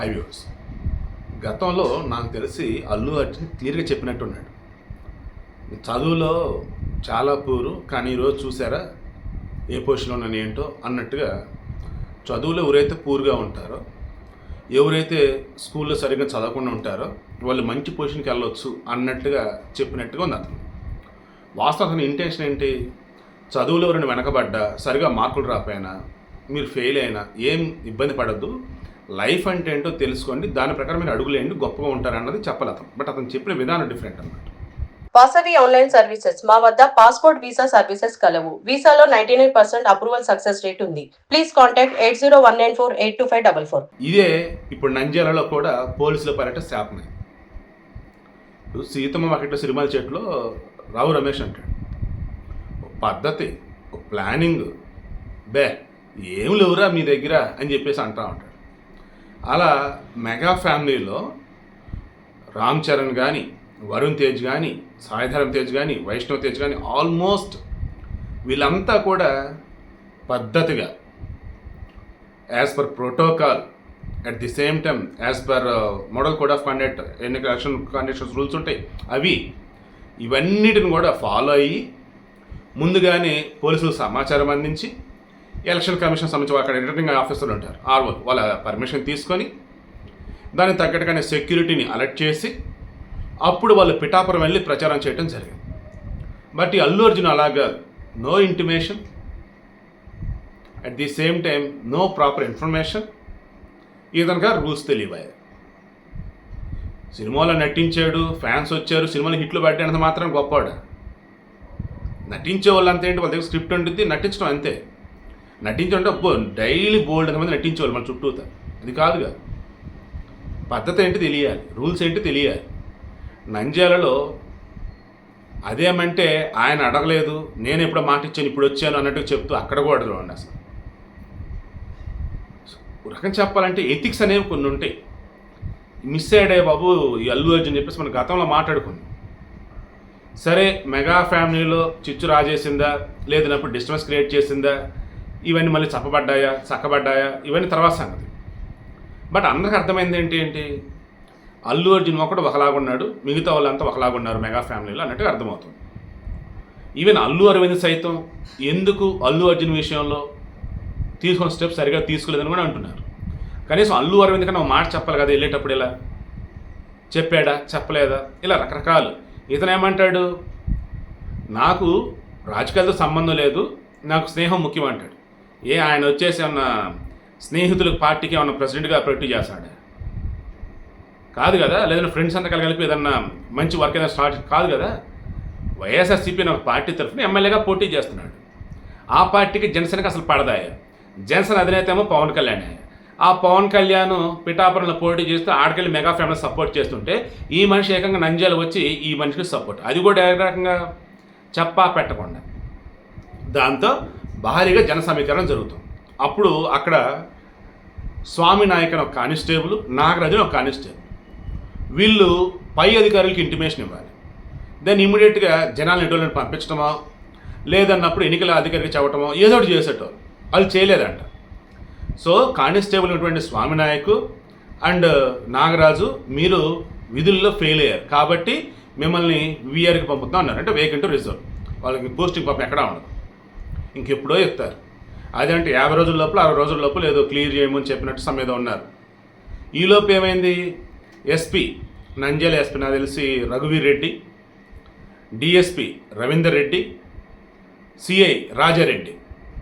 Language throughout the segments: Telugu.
హైవేస్ గతంలో నాకు తెలిసి అల్లు అర్జున్ క్లియర్గా చెప్పినట్టున్నాడు. చదువులో చాలా పూరు కానీ ఈరోజు చూసారా? ఏ పొజిషన్లో నేను ఏంటో అన్నట్టుగా చదువులో ఎవరైతే పూర్గా ఉంటారో ఎవరైతే స్కూల్లో సరిగ్గా చదవకుండా ఉంటారో వాళ్ళు మంచి పొజిషన్కి వెళ్ళొచ్చు అన్నట్టుగా చెప్పినట్టుగా ఉంది అతను. వాస్తవం అతని ఇంటెన్షన్ ఏంటి? చదువులో ఎవరైనా వెనకబడ్డా సరిగా మార్కులు రాపోయినా మీరు ఫెయిల్ అయినా ఏం ఇబ్బంది పడద్దు లైఫ్ అంటే ఏంటో తెలుసుకోండి. దాని ప్రకారం మీరు అడుగులేండి గొప్పగా ఉంటారన్నది చెప్పాలి అతను బట్ అతను చెప్పిన విధానం డిఫరెంట్ అన్నమాట. వాసవి ఆన్లైన్ సర్వీసెస్ మా వద్ద పాస్పోర్ట్ వీసా సర్వీసెస్ కలవు. వీసాలో ninety nine percent approval success rate ఉంది. Please contact eight zero one nine four eight two five double four ఇదే ఇప్పుడు నంద్యాలలో కూడా పోలీసుల పర్యటన శాపమే ఇప్పుడు సీతమ్మ వాకిట్లో సినిమాల చెట్లో రావు రమేష్ అంటాడు. ఒక పద్ధతి ఒక ప్లానింగ్ బే ఏం లేవురా మీ దగ్గర అని చెప్పేసి అంటా ఉంటాడు. అలా మెగా ఫ్యామిలీలో రామ్ చరణ్ కానీ వరుణ్ తేజ్ కానీ సాయిధరం తేజ్ కానీ వైష్ణవ్ తేజ్ కానీ ఆల్మోస్ట్ వీళ్ళంతా కూడా పద్ధతిగా as per protocol at the same time as per model code of conduct ఎన్ని ఎలక్షన్ కండిషన్స్ రూల్స్ ఉంటాయి. అవి ఇవన్నిటిని కూడా ఫాలో అయ్యి ముందుగానే పోలీసులు సమాచారం అందించి ఎలక్షన్ కమిషన్ సంబంధించి అక్కడ రిటర్నింగ్ ఆఫీసర్లు ఉంటారు. ఆర్ఓ వాళ్ళ పర్మిషన్ తీసుకొని దానికి తగ్గట్టుగానే సెక్యూరిటీని అలర్ట్ చేసి అప్పుడు వాళ్ళు పిఠాపురం వెళ్ళి ప్రచారం చేయడం జరిగింది. బట్ ఈ అల్లు అర్జున్ అలాగా no intimation at the same time no proper information ఇతనుగా rules తెలియవాయి సినిమాలో నటించాడు ఫ్యాన్స్ వచ్చారు సినిమాలు హిట్లు పడ్డానంత మాత్రం గొప్పవాడు. నటించే వాళ్ళు అంతే ఏంటి? వాళ్ళ దగ్గర స్క్రిప్ట్ ఉంటుంది నటించడం అంతే. నటించడం అబ్బో డైలీ బోల్డ్ మంది నటించేవాళ్ళు మన చుట్టూత. అది కాదుగా. పద్ధతి ఏంటి తెలియాలి. రూల్స్ ఏంటి తెలియాలి. నంద్యాలలో అదేమంటే ఆయన అడగలేదు నేను ఎప్పుడో మాట ఇచ్చాను ఇప్పుడు వచ్చాను అన్నట్టు చెప్తూ అక్కడ కూడా అడగండి అసలు. రకం చెప్పాలంటే ఎథిక్స్ అనేవి కొన్ని ఉంటాయి. మిస్ అయ్యాడే బాబు ఈ అల్లు అర్జున్ చెప్పేసి మన గతంలో మాట్లాడుకుంది సరే మెగా ఫ్యామిలీలో చిచ్చు రాజేసిందా? లేదన్నప్పుడు డిస్టర్బెన్స్ క్రియేట్ చేసిందా? ఇవన్నీ మళ్ళీ చప్పబడ్డాయా చక్కబడ్డాయా ఇవన్నీ తర్వాత సంగతి. బట్ అందరికి అర్థమైంది ఏంటి ఏంటి? అల్లు అర్జున్ ఒకడు ఒకలాగున్నాడు మిగతా వాళ్ళంతా ఒకలాగున్నారు మెగా ఫ్యామిలీలో అన్నట్టుగా అర్థమవుతుంది. ఈవెన్ అల్లు అరవింద్ సైతం ఎందుకు అల్లు అర్జున్ విషయంలో తీసుకున్న స్టెప్ సరిగా తీసుకోలేదని కూడా అంటున్నారు. కనీసం అల్లు అరవింద్ కన్నా ఒక మాట చెప్పాలి కదా వెళ్ళేటప్పుడు ఇలా? చెప్పాడా? చెప్పలేదా? ఇలా రకరకాలు. ఇతను ఏమంటాడు? నాకు రాజకీయాలతో సంబంధం లేదు నాకు స్నేహం ముఖ్యం అంటాడు. ఏ ఆయన వచ్చేసి ఉన్న స్నేహితులకు పార్టీకి ఏమన్నా ప్రెసిడెంట్గా ప్రొక్ట్ చేస్తాడా? కాదు కదా? లేదంటే ఫ్రెండ్స్ అంతా కలిపి ఏదన్నా మంచి వర్క్ ఏదైనా స్టార్ట్ కాదు కదా? వైఎస్ఆర్సీపీ అనే ఒక పార్టీ తరఫున ఎమ్మెల్యేగా పోటీ చేస్తున్నాడు. ఆ పార్టీకి జనసేనకి అసలు పడదాయ? జనసేన అధినేత ఏమో పవన్ కళ్యాణ్. ఆ పవన్ కళ్యాణ్ పిఠాపురంలో పోటీ చేస్తూ ఆడకెళ్ళి మెగా ఫ్యామిలీ సపోర్ట్ చేస్తుంటే ఈ మనిషి ఏకంగా నంజాలు వచ్చి ఈ మనిషికి సపోర్ట్. అది కూడా ఏ రకంగా చెప్పా పెట్టకుండా. దాంతో భారీగా జన సమీకరణ జరుగుతుంది. అప్పుడు అక్కడ స్వామి నాయకన్ ఒక కానిస్టేబుల్ నాగరాజు ఒక కానిస్టేబుల్. వీళ్ళు పై అధికారులకి ఇంటిమేషన్ ఇవ్వాలి. దాన్ని ఇమీడియట్గా జనాలను ఎటువంటి పంపించడమో లేదన్నప్పుడు ఎన్నికల అధికారికి చెప్పటమో ఏదో ఒకటి చేసేటోళ్ళు. వాళ్ళు చేయలేదంట. సో కానిస్టేబుల్ ఉన్నటువంటి స్వామి నాయకు అండ్ నాగరాజు మీరు విధుల్లో ఫెయిల్ అయ్యారు. కాబట్టి మిమ్మల్ని విఆర్కి పంపుతాం అన్నారు. అంటే వేకెంట్ రిజర్వ్ వాళ్ళకి పోస్టింగ్ పాపం ఎక్కడా ఉండదు. ఇంకెప్పుడో చెప్తారు. అదంటే యాభై రోజుల లోపల అరవై రోజుల లోపల ఏదో క్లియర్ చేయమని చెప్పినట్టు సమేదో ఉన్నారు. ఈలోపు ఏమైంది? ఎస్పీ నంద్యాల ఎస్పీ నాకు తెలిసి రఘువీర్ రెడ్డి డిఎస్పి రవీందర్ రెడ్డి సిఐ రాజారెడ్డి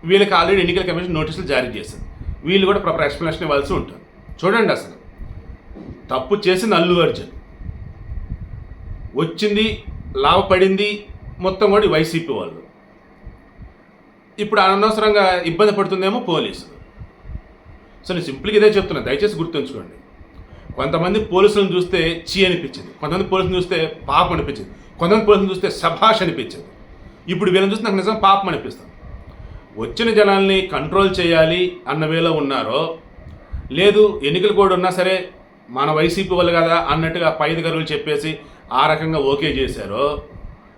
వీళ్ళకి ఆల్రెడీ ఎన్నికల కమిషన్ నోటీసులు జారీ చేశారు వీళ్ళు కూడా ప్రాపర్ ఎక్స్ప్లెనేషన్ ఇవ్వాల్సి ఉంటుంది. చూడండి అసలు. తప్పు చేసింది అల్లు అర్జున్ వచ్చింది లాభపడింది మొత్తం కూడా వైసీపీ వాళ్ళు. ఇప్పుడు అనవసరంగా ఇబ్బంది పడుతుందేమో పోలీసు. సో నేను సింపుల్గా ఇదే చెప్తున్నా దయచేసి గుర్తుంచుకోండి. కొంతమంది పోలీసులను చూస్తే చీ అనిపించింది. కొంతమంది పోలీసులను చూస్తే పాపం అనిపించింది. కొంతమంది పోలీసులను చూస్తే సభాష్ అనిపించింది. ఇప్పుడు వీళ్ళని చూస్తే నాకు నిజం పాపం అనిపిస్తుంది. వచ్చిన జనాల్ని కంట్రోల్ చేయాలి అన్న వేలో ఉన్నారో లేదు ఎన్నికలు కూడా ఉన్నా సరే మన వైసీపీ వాళ్ళు కదా అన్నట్టుగా పై అధికారులు చెప్పేసి ఆ రకంగా ఓకే చేశారో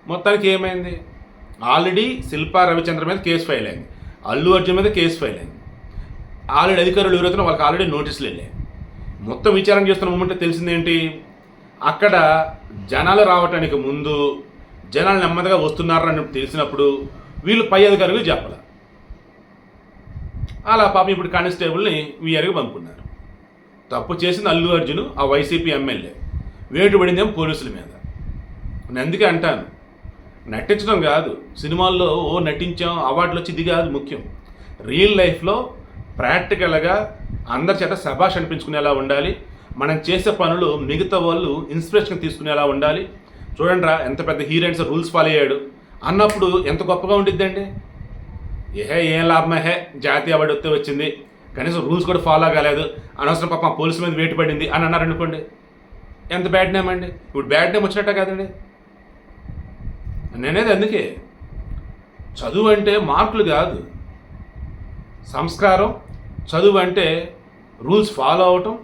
మొత్తానికి ఏమైంది? ఆల్రెడీ శిల్పా రవిచంద్ర మీద కేసు ఫైల్ అయింది. అల్లు అర్జున్ మీద కేసు ఫైల్ అయింది. ఆల్రెడీ అధికారులు ఎవరైతే వాళ్ళకి ఆల్రెడీ నోటీసులు వెళ్ళాయి. మొత్తం విచారం చేస్తున్న మూమెంట్ తెలిసిందేంటి అక్కడ జనాలు రావటానికి ముందు జనాలు నెమ్మదిగా వస్తున్నారని తెలిసినప్పుడు వీళ్ళు పై అధికారులకు చెప్పాలి. అలా పాపం ఇప్పుడు కానిస్టేబుల్ని వీఆర్కి పంపుకున్నారు. తప్పు చేసింది అల్లు అర్జున్ ఆ వైసీపీ ఎమ్మెల్యే. వేటు పడిందేమో పోలీసుల మీద. నేను అందుకే అంటాను నటించడం కాదు. సినిమాల్లో ఓ నటించాం అవార్డులు వచ్చి ఇది కాదు ముఖ్యం. రియల్ లైఫ్లో ప్రాక్టికల్గా అందరి చేత శభాష్ అనిపించుకునేలా ఉండాలి. మనం చేసే పనులు మిగతా వాళ్ళు ఇన్స్పిరేషన్ తీసుకునేలా ఉండాలి. చూడండి రా ఎంత పెద్ద హీరోయిన్స్ రూల్స్ ఫాలో అయ్యాడు. అన్నప్పుడు ఎంత గొప్పగా ఉండిద్దండి? ఏహే ఏం లాభం హే జాతీయ అవార్డు వస్తే వచ్చింది. కనీసం రూల్స్ కూడా ఫాలో కాలేదు. అనవసరం పాపం పోలీసుల మీద వేటు పడింది అని అన్నారు అనుకోండి. ఎంత బ్యాడ్ నేమ్ అండి? ఇప్పుడు బ్యాడ్ నేమ్ వచ్చినట్టే కదండి. నేనేది అందుకే. చదువు అంటే మార్కులు కాదు. సంస్కారం చదువు అంటే రూల్స్ ఫాలో అవటం